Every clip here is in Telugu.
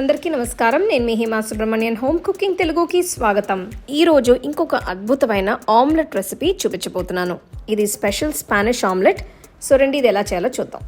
అందరికీ నమస్కారం. నేను మీ హేమా సుబ్రహ్మణ్యన్. హోమ్ కుకింగ్ తెలుగుకి స్వాగతం. ఈ రోజు ఇంకొక అద్భుతమైన ఆమ్లెట్ రెసిపీ చూపించబోతున్నాను. ఇది స్పెషల్ స్పానిష్ ఆమ్లెట్. సో రండి ఇది ఎలా చేయాలో చూద్దాం.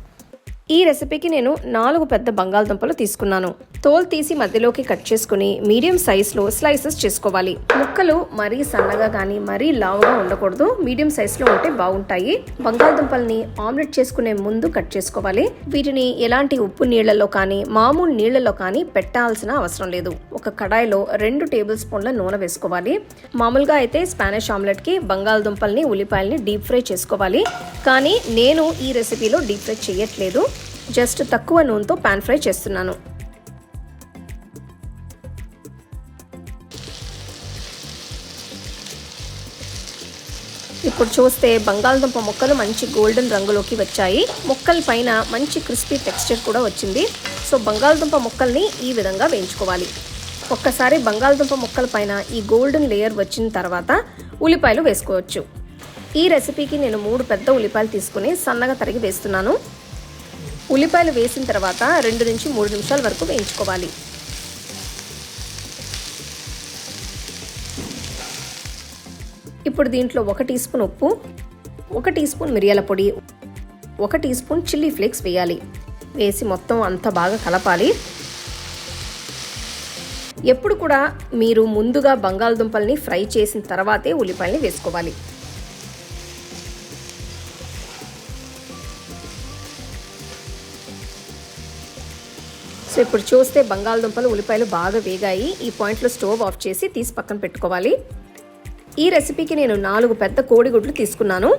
ఈ రెసిపీకి నేను నాలుగు పెద్ద బంగాళదుంపలు తీసుకున్నాను. తోలు తీసి మధ్యలోకి కట్ చేసుకుని మీడియం సైజ్లో స్లైసెస్ చేసుకోవాలి. ముక్కలు మరీ సన్నగా కానీ మరీ లావుగా ఉండకూడదు. మీడియం సైజ్లో ఉంటే బాగుంటాయి. బంగాళదుంపల్ని ఆమ్లెట్ చేసుకునే ముందు కట్ చేసుకోవాలి. వీటిని ఎలాంటి ఉప్పు నీళ్ళలో కానీ మామూలు నీళ్ళలో కానీ పెట్టాల్సిన అవసరం లేదు. ఒక కడాయిలో రెండు టేబుల్ స్పూన్ల నూనె వేసుకోవాలి. మామూలుగా అయితే స్పానిష్ ఆమ్లెట్కి బంగాళదుంపల్ని ఉల్లిపాయల్ని డీప్ ఫ్రై చేసుకోవాలి. కానీ నేను ఈ రెసిపీలో డీప్ ఫ్రై చేయట్లేదు. జస్ట్ తక్కువ నూనెతో పాన్ ఫ్రై చేస్తున్నాను. ఇప్పుడు చూస్తే బంగాళదుంప ముక్కలు మంచి గోల్డెన్ రంగులోకి వచ్చాయి. ముక్కల పైన మంచి క్రిస్పీ టెక్స్చర్ కూడా వచ్చింది. సో బంగాళదుంప ముక్కల్ని ఈ విధంగా వేయించుకోవాలి. ఒక్కసారి బంగాళదుంప ముక్కల పైన ఈ గోల్డెన్ లేయర్ వచ్చిన తర్వాత ఉల్లిపాయలు వేసుకోవచ్చు. ఈ రెసిపీకి నేను మూడు పెద్ద ఉల్లిపాయలు తీసుకుని సన్నగా తరిగి వేస్తున్నాను. ఉల్లిపాయలు వేసిన తర్వాత రెండు నుంచి మూడు నిమిషాల వరకు వేయించుకోవాలి. ఇప్పుడు దీంట్లో ఒక టీ స్పూన్ ఉప్పు ఒక టీ స్పూన్ మిరియాల పొడి ఒక టీ స్పూన్ చిల్లీ ఫ్లేక్స్ వేయాలి. వేసి మొత్తం అంత బాగా కలపాలి. ఎప్పుడు కూడా మీరు ముందుగా బంగాళదుంపల్ని ఫ్రై చేసిన తర్వాతే ఉల్లిపాయల్ని వేసుకోవాలి. సో ఇప్పుడు చూస్తే బంగాళదుంపలు ఉల్లిపాయలు బాగా వేగాయి. ఈ పాయింట్లో స్టవ్ ఆఫ్ చేసి తీసి పక్కన పెట్టుకోవాలి. ఈ రెసిపీకి నేను నాలుగు పెద్ద కోడిగుడ్లు తీసుకున్నాను.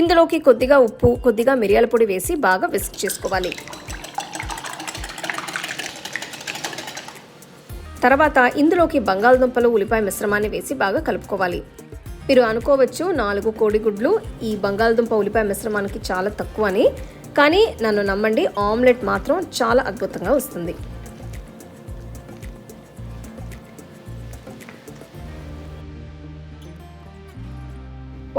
ఇందులోకి కొద్దిగా ఉప్పు కొద్దిగా మిరియాల పొడి వేసి బాగా విస్క్ చేసుకోవాలి. తర్వాత ఇందులోకి బంగాళదుంపలు ఉల్లిపాయ మిశ్రమాన్ని వేసి బాగా కలుపుకోవాలి. మీరు అనుకోవచ్చు నాలుగు కోడిగుడ్లు ఈ బంగాళదుంప ఉల్లిపాయ మిశ్రమానికి చాలా తక్కువ అని కానీ నన్ను నమ్మండి ఆమ్లెట్ మాత్రం చాలా అద్భుతంగా వస్తుంది.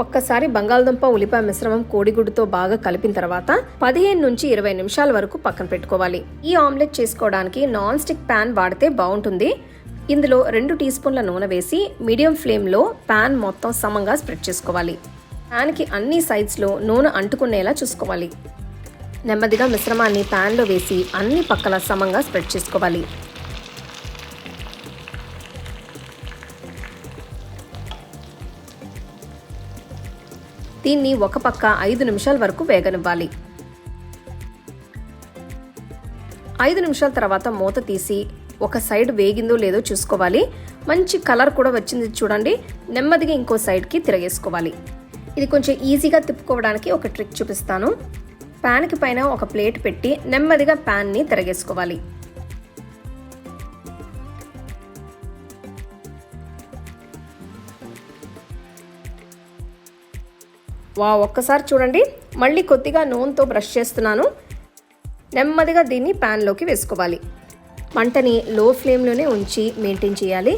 ఒక్కసారి బంగాళదుంప ఉల్లిపాయ మిశ్రమం కోడిగుడ్డుతో బాగా కలిపిన తర్వాత పదిహేను నుంచి ఇరవై నిమిషాల వరకు పక్కన పెట్టుకోవాలి. ఈ ఆమ్లెట్ చేసుకోవడానికి నాన్ స్టిక్ ప్యాన్ వాడితే బాగుంటుంది. ఇందులో రెండు టీ స్పూన్ల నూనె వేసి మీడియం ఫ్లేమ్లో ప్యాన్ మొత్తం సమంగా స్ప్రెడ్ చేసుకోవాలి. ప్యాన్కి అన్ని సైడ్స్లో నూనె అంటుకునేలా చూసుకోవాలి. నెమ్మదిగా మిశ్రమాన్ని ప్యాన్లో వేసి అన్ని పక్కల సమంగా స్ప్రెడ్ చేసుకోవాలి. దీన్ని ఒక పక్క ఐదు నిమిషాల వరకు వేగనివ్వాలి. ఐదు నిమిషాల తర్వాత మూత తీసి ఒక సైడ్ వేగిందో లేదో చూసుకోవాలి. మంచి కలర్ కూడా వచ్చింది చూడండి. నెమ్మదిగా ఇంకో సైడ్కి తిరగేసుకోవాలి. ఇది కొంచెం ఈజీగా తిప్పుకోవడానికి ఒక ట్రిక్ చూపిస్తాను. ప్యాన్కి పైన ఒక ప్లేట్ పెట్టి నెమ్మదిగా ప్యాన్ని తిరగేసుకోవాలి. వా ఒక్కసారి చూడండి. మళ్ళీ కొద్దిగా నూనెతో బ్రష్ చేస్తున్నాను. నెమ్మదిగా దీన్ని ప్యాన్లోకి వేసుకోవాలి. మంటని లో ఫ్లేమ్లోనే ఉంచి మెయింటైన్ చేయాలి.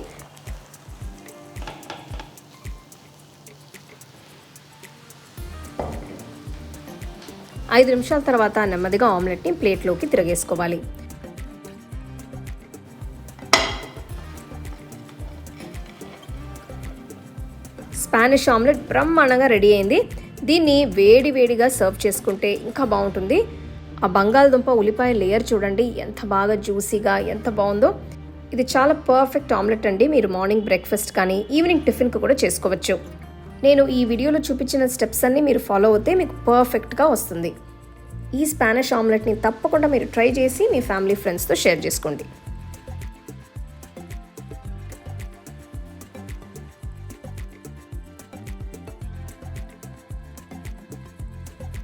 ఐదు నిమిషాల తర్వాత నెమ్మదిగా ఆమ్లెట్ని ప్లేట్లోకి తిరగేసుకోవాలి. స్పానిష్ ఆమ్లెట్ బ్రహ్మాండంగా రెడీ అయింది. దీన్ని వేడి వేడిగా సర్వ్ చేసుకుంటే ఇంకా బాగుంటుంది. ఆ బంగాళదుంప ఉల్లిపాయ లేయర్ చూడండి ఎంత బాగా జ్యూసీగా ఎంత బాగుందో. ఇది చాలా పర్ఫెక్ట్ ఆమ్లెట్ అండి. మీరు మార్నింగ్ బ్రేక్ఫాస్ట్ కానీ ఈవినింగ్ టిఫిన్కి కూడా చేసుకోవచ్చు. నేను ఈ వీడియోలో చూపించిన స్టెప్స్ అన్నీ మీరు ఫాలో అవుతే మీకు పర్ఫెక్ట్గా వస్తుంది. ఈ స్పానిష్ ఆమ్లెట్ని తప్పకుండా మీరు ట్రై చేసి మీ ఫ్యామిలీ ఫ్రెండ్స్తో షేర్ చేసుకోండి.